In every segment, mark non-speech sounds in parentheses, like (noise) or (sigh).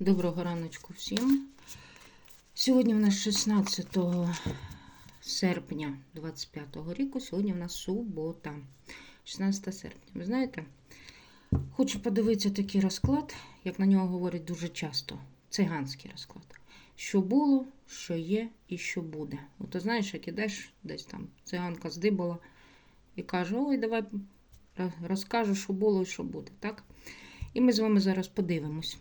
Доброго раночку всім. Сьогодні в нас 16 серпня 25 року. Сьогодні в нас субота, 16 серпня. Ви знаєте, хочу подивитися такий розклад, як на нього говорять дуже часто. Циганський розклад. Що було, що є і що буде. От ти знаєш, як ідеш, десь там циганка здибала і каже: Ой, давай розкажу, що було і що буде. так? І ми з вами зараз подивимось.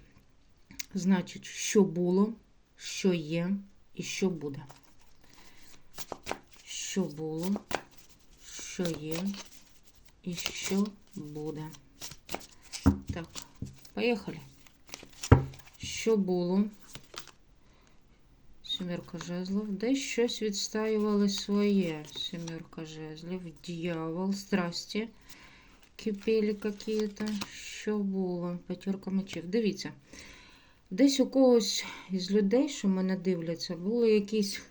Значить, що було, що є і що буде. Що було, що є і що буде. Так, поїхали. Що було? Сімерка жезлов. Десь щось відстаювали своє. Сімерка жезлів. Дьявол, страсті. Кипели какие-то. Що було? П'ятерка мечів. Дивіться. Десь у когось із людей, що мене дивляться, були якісь.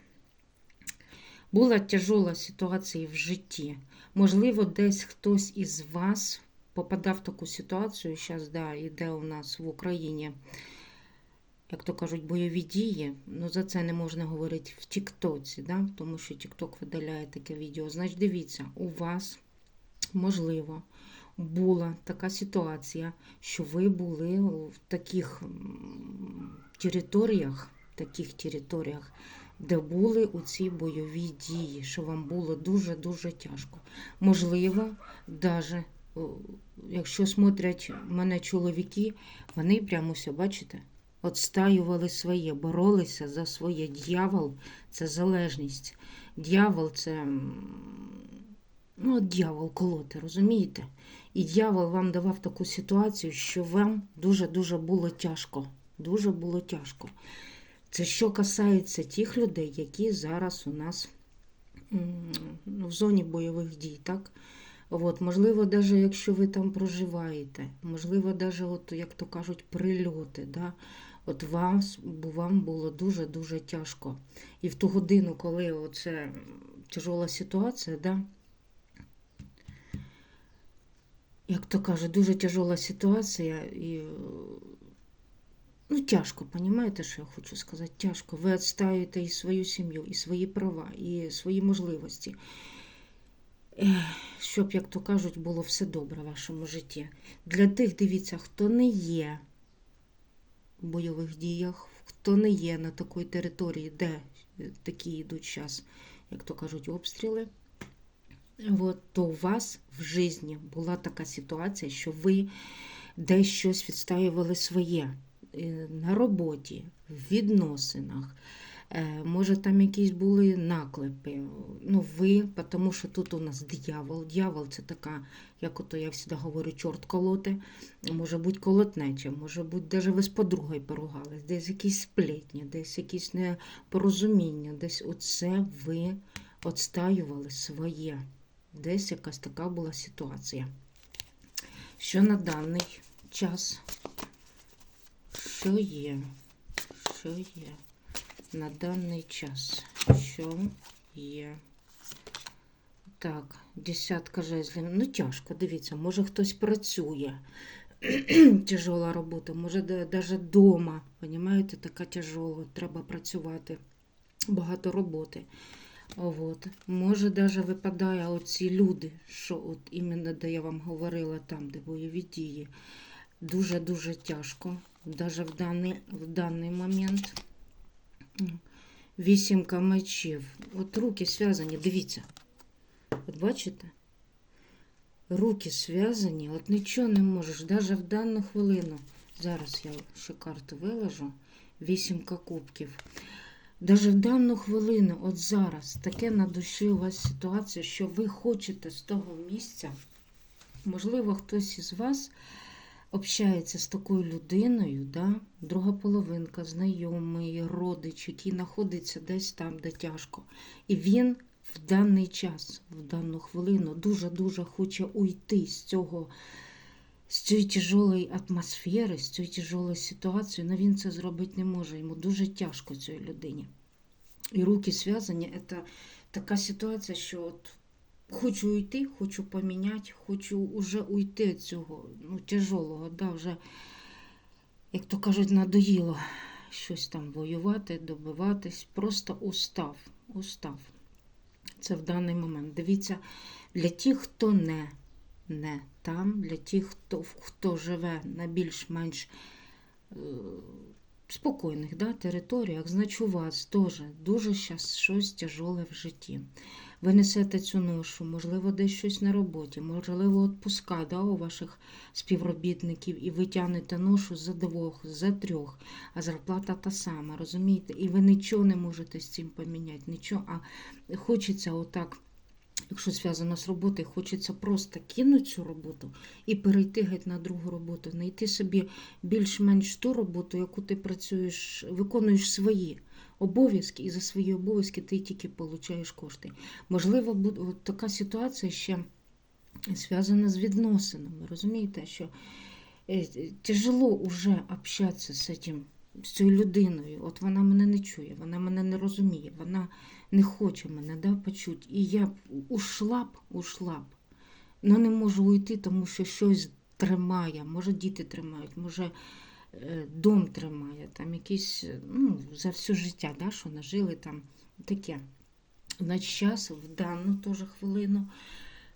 Була тяжола ситуація в житті. Можливо, десь хтось із вас попадав в таку ситуацію. Зараз, да, іде у нас в Україні, як то кажуть, бойові дії. Ну, за це не можна говорити в Тіктоці, да? тому що Тікток видаляє таке відео. Значить, дивіться, у вас, можливо, була така ситуація, що ви були в таких територіях, таких територіях, де були у ці бойові дії, що вам було дуже-дуже тяжко. Можливо, навіть якщо смотрять мене чоловіки, вони прямо все, бачите, отстаювали своє, боролися за своє. Дьявол це залежність. Дьявол це ну, дьявол колоти, розумієте? І дьявол вам давав таку ситуацію, що вам дуже-дуже було тяжко. Дуже було тяжко. Це що касається тих людей, які зараз у нас в зоні бойових дій. так? От, Можливо, навіть якщо ви там проживаєте, можливо, навіть, от, як то кажуть, прильоти. Да? От вас, вам було дуже-дуже тяжко. І в ту годину, коли оце тяжола ситуація, да? Як то кажуть, дуже тяжола ситуація і ну, тяжко, розумієте, що я хочу сказати? Тяжко. Ви відстаєте і свою сім'ю, і свої права, і свої можливості. Щоб, як то кажуть, було все добре в вашому житті. Для тих, дивіться, хто не є в бойових діях, хто не є на такій території, де такі йдуть зараз, як то кажуть, обстріли. От, то у вас в житті була така ситуація, що ви десь щось відстаювали своє на роботі, в відносинах. Може, там якісь були наклепи. Ну, ви, тому що тут у нас диявол. Дьявол це така, як ото я завжди говорю, чорт колоти. Може бути колотнеча, може бути, навіть ви з подругою поругались, десь якісь сплетні, десь якісь непорозуміння, десь оце ви відстаювали своє. Десь якась така була ситуація. Що на даний час, що є, що є на даний час, що є. Так, десятка жезлів. Ну, тяжко, дивіться, може хтось працює. (clears throat) Тяжола робота, може навіть вдома, розумієте, така тяжола, треба працювати, багато роботи. От. Може, навіть випадає оці люди, що от іменно де я вам говорила, там, де бойові дії, дуже-дуже тяжко, навіть в даний, в даний момент. Вісімка мечів. От руки зв'язані, дивіться. От бачите? Руки зв'язані, от нічого не можеш, навіть в дану хвилину. Зараз я ще карту виложу. Вісімка кубків. Даже в дану хвилину, от зараз, таке на душі у вас ситуація, що ви хочете з того місця, можливо, хтось із вас общається з такою людиною, да? друга половинка, знайомий, родич, який знаходиться десь там, де тяжко. І він в даний час, в дану хвилину, дуже-дуже хоче уйти з цього. З цієї тяжелої атмосфери, з цієї тяжелої ситуації, але він це зробити не може. Йому дуже тяжко цій людині. І руки зв'язані. Це така ситуація, що от хочу уйти, хочу поміняти, хочу вже уйти від цього ну, тяжелого. Да, вже як то кажуть, надоїло щось там воювати, добиватись. Просто устав. Устав. Це в даний момент. Дивіться, для тих, хто не, не там, для тих, хто, хто живе на більш-менш е, спокійних да, територіях, значить у вас теж дуже щас щось тяжоле в житті. Ви несете цю ношу, можливо, десь щось на роботі, можливо, відпуска да, у ваших співробітників, і ви тягнете ношу за двох, за трьох, а зарплата та сама, розумієте? І ви нічого не можете з цим поміняти, нічого, а хочеться отак. Якщо зв'язано з роботою, хочеться просто кинути цю роботу і перейти геть на другу роботу, знайти собі більш-менш ту роботу, яку ти працюєш, виконуєш свої обов'язки, і за свої обов'язки ти тільки отримуєш кошти. Можливо, така ситуація ще зв'язана з відносинами. Розумієте, що е, тяжело вже общатися з цим, цією людиною. От вона мене не чує, вона мене не розуміє, вона не хоче мене да, почути. І я ушла б, ушла б. Ну не можу уйти, тому що щось тримає. Може, діти тримають, може е, дом тримає, там якісь, ну, за все життя, да, що нажили там таке. Значить, час в дану теж хвилину,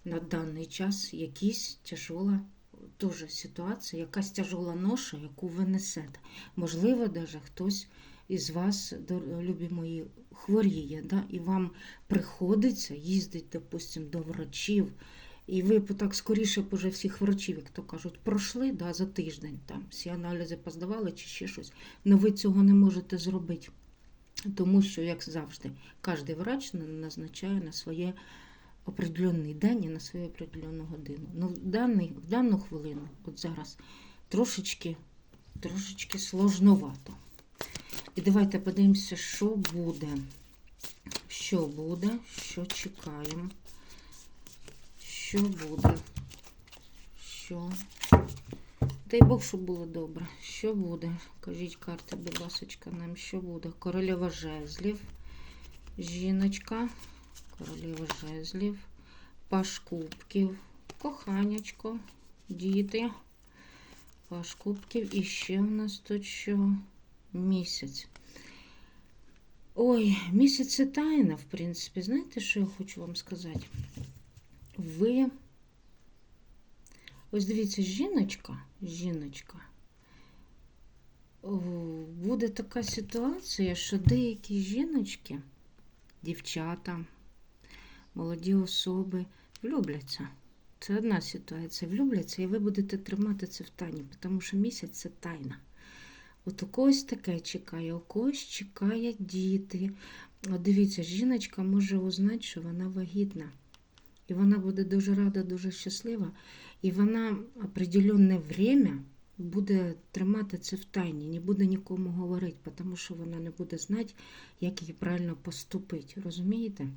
на даний час якісь тяжола теж ситуація, якась тяжола ноша, яку ви несете. Можливо, навіть хтось із вас, любі мої, хворіє, да? і вам приходиться їздити, допустим, до врачів. І ви так скоріше б уже всіх врачів, як то кажуть, пройшли да, за тиждень, там всі аналізи поздавали чи ще щось. Але ви цього не можете зробити. Тому що, як завжди, кожен врач назначає на своє определенний день і на свою определенну годину. Ну, в, даний, в дану хвилину, от зараз, трошечки, трошечки сложновато. І давайте подивимося, що буде. Що буде, що чекаємо. Що буде? Що? Дай Бог, щоб було добре. Що буде? Кажіть карти, будь ласочка, нам що буде? Королева жезлів, жіночка, королева жезлів, паш кубків, коханячко, діти, паш кубків. І ще в нас тут що? Місяць. Ой, місяць це тайна, в принципі. Знаєте, що я хочу вам сказати? Ви. Ось дивіться, жіночка, жіночка. Буде така ситуація, що деякі жіночки, дівчата, молоді особи влюбляться. Це одна ситуація. Влюбляться, і ви будете тримати це в тайні, тому що місяць це тайна. От у когось таке чекає, у когось чекає діти. От дивіться, жіночка може узнати, що вона вагітна. І вона буде дуже рада, дуже щаслива. І вона определенне время буде тримати це в тайні, не буде нікому говорити, тому що вона не буде знати, як їй правильно поступити. Розумієте?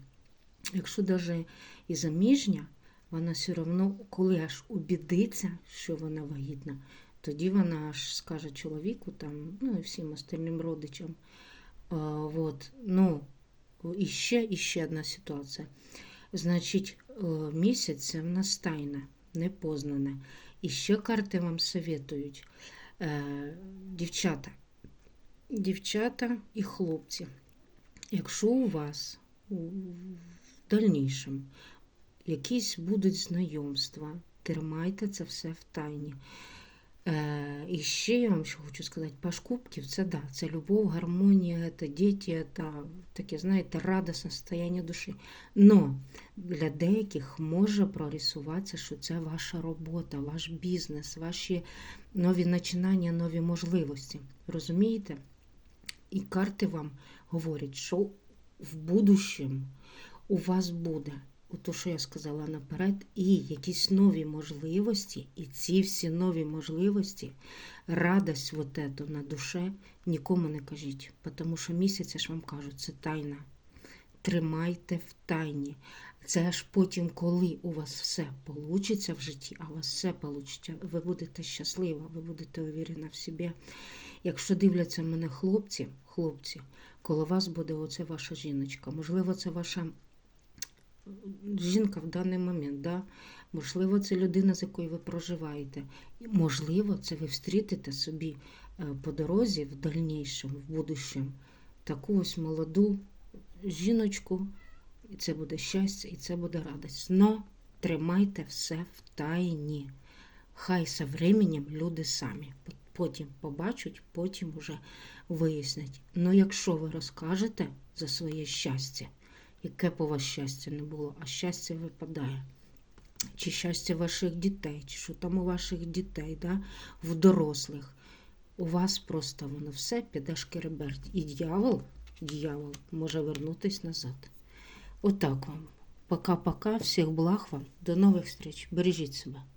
Якщо навіть і заміжня, вона все одно, коли аж убідиться, що вона вагітна, тоді вона аж скаже чоловіку там, ну і всім остальним родичам. А, вот. Ну, і ще, і ще одна ситуація. Значить, е, місяць це в нас тайна, непознане. І ще карти вам советують. Е, Дівчата, дівчата і хлопці, якщо у вас дальнішому якісь будуть знайомства, тримайте це все в тайні. Е, і ще я вам що хочу сказати, паш кубків це да, це любов, гармонія, це діти, це таке, знаєте, радісне состояние душі. Но для деяких може прорисуватися, що це ваша робота, ваш бізнес, ваші нові починання, нові можливості. Розумієте? І карти вам говорять, що в будущем у вас буде. То, що я сказала наперед, і якісь нові можливості, і ці всі нові можливості, радость вот эту на душе нікому не кажіть, тому що місяць, я ж вам кажу, це тайна. Тримайте в тайні. Це аж потім, коли у вас все вийде в житті, а у вас все вийде, ви будете щаслива, ви будете уверена в собі. Якщо дивляться мене хлопці, хлопці, коло вас буде оце ваша жіночка. Можливо, це ваша жінка в даний момент, да? можливо, це людина, з якою ви проживаєте. І, Можливо, це ви встрітите собі е, по дорозі в дальнішому, в будущем, таку ось молоду жіночку, і це буде щастя, і це буде радість. Но тримайте все в тайні. Хай со временем люди самі потім побачать, потім вже вияснять. Ну, якщо ви розкажете за своє щастя, яке б у вас щастя не було, а щастя випадає. Чи щастя ваших дітей, чи що там у ваших дітей, да? в дорослих. У вас просто воно все піде шкереберть. І дьявол, дьявол може вернутись назад. Отак вам. Пока-пока. Всіх благ вам. До нових встреч. Бережіть себе.